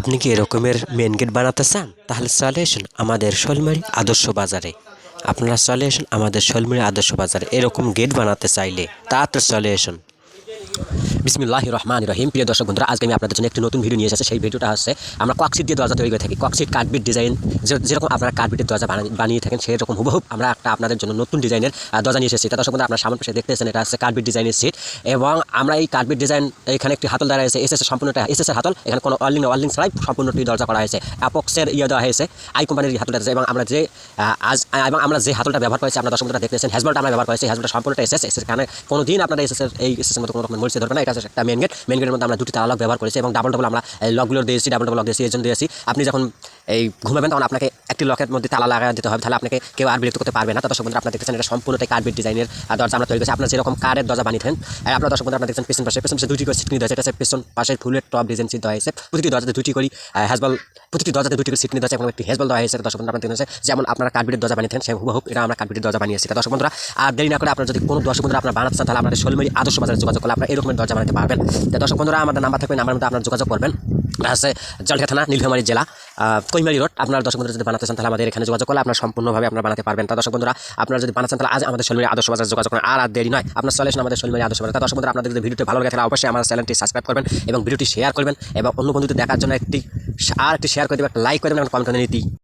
আপনি কি এরকমের মেন গেট বানাতে চান? তাহলে চলে আসুন আমাদের শোলমারি আদর্শ বাজারে। আপনারা চলে আসুন আমাদের শোলমারি আদর্শ বাজারে। এরকম গেট বানাতে চাইলে তাড়াতাড়ি চলে আসুন। বিসমিল্লাহ রহমান রহিম প্রিয় দর্শক বন্ধুরা, আজকে আমি আপনাদের জন্য একটি নতুন ভিডিও নিয়ে এসেছি। সেই ভিডিওটা হচ্ছে, আমরা কক্সিট দিয়ে দরজা তৈরি করে থাকি। কক্সিট কার্ডবিট ডিজাইন যেরকম আপনারা কার্ডবিটের দরজা বানা- বানিয়ে থাকেন, সেরকম হুবহুব আমরা একটা আপনাদের জন্য নতুন ডিজাইনের দরজা নিয়ে এসেছি। তা দর্শক বন্ধুরা, আপনার সামনে পাশে দেখতেছেন, এটা হচ্ছে কার্ডবিট ডিজাইনের সিট এবং আমরা এই কার্ডবিট ডিজাইন এখানে একটি হাতল দ্বারা এসে এসএস সম্পূর্ণটা এসএসের হাতল। এখানে কোনো অলিং অলিং ছাড়াই সম্পূর্ণটি দরজা করা হয়েছে। অ্যাপক্সের ইয়ে দেওয়া হয়েছে আই কোম্পানির হাতলটা এবং আমরা যে আজ এবং আমরা যে হাতলটা ব্যবহার করেছি, আপনারা দর্শক বন্ধুরা দেখতেছেন হ্যাজবলটা আমরা ব্যবহার করেছি হ্যাজবলটা সম্পূর্ণটা এসএস কারণে কোনো দিন আপনারা এসএসের এই এসএসের মতো কোনো রকম মরিচে ধরবে না। হচ্ছে একটা মেন গেট মেন গেটের মধ্যে আমরা দুটি তালা লক ব্যবহার করেছি এবং ডাবল ডাবল আমরা লকগুলো দিয়েছি ডাবল ডাবল লক দিয়েছি এই জন্য দিয়েছি। আপনি যখন এই ঘুমাবেন, তখন আপনাকে একটি লকের মধ্যে তালা লাগা দিতে হবে। তাহলে আপনাকে কেউ আর বিরক্ত করতে পারবে না। দর্শক বন্ধুরা, আপনারা দেখতেছেন এটা সম্পূর্ণটাই কার্ডবেট ডিজাইনের দরজা আমরা তৈরি করেছি। আপনার যেরকম কারের দরজা বানিয়েছেন আর আপনার দর্শক আপনারা দেখছেন পেছন পাশে পেছন পাশে দুটি করে সিট নিয়ে দেওয়া হয়েছে পেছন পাশের ফুলের টপ ডিজাইন সিট দেওয়া হয়েছে। প্রতিটি দরজাতে দুটি করি হ্যাজবল প্রতিটি দরজাতে দুটি করে সিট নিয়ে দেওয়া হয়েছে একটি হ্যাজবল দেওয়া হয়েছে। দর্শক বন্ধুরা, আপনারা দেখতেছেন যেমন আপনারা কার্ডবেটের দরজা বানিয়েছেন, সে হুবহুব এটা আমরা কার্ডবেটের দরজা বানিয়েছি দর্শক বন্ধুরা, আর দেরি না করে আপনারা যদি কোনো দর্শক বন্ধুরা আপনারা বানাতে চান, তাহলে আপনাদের শোলমারি আদর্শ বাজারে যোগাযোগ করলে আপনারা এরকমের দরজা বানাতে পারবেন। তা দর্শক বন্ধুরা, আমাদের নাম্বার থাকবে নাম্বার মধ্যে আপনারা যোগাযোগ করবেন। আছে জলঢা থানা নীলফামারী জেলা কৈমারি রোড। আপনার দর্শক বন্ধুরা যদি বানাতে চান, তাহলে আমাদের এখানে যোগাযোগ করলে আপনারা সম্পূর্ণভাবে আপনারা বানাতে পারবেন। তা দর্শক বন্ধুরা, আপনারা যদি বানাতে চান, তাহলে আজ আমাদের শোলমারি আদর্শ বাজারে যোগাযোগ করেন আর আর দেরি নয়। আপনার চলে আমাদের শোলমারি আদর্শ বাজার। তা দর্শক বন্ধুরা, আপনাদের যদি ভিডিওটি ভালো লাগে, তাহলে অবশ্যই আমার চ্যানেলটি সাবস্ক্রাইব করবেন এবং ভিডিওটি শেয়ার করবেন এবং অন্য বন্ধুদের দেখার জন্য একটি, আর একটি শেয়ার করে দেবেন, একটা লাইক করে দেবেন কমেন্ট করে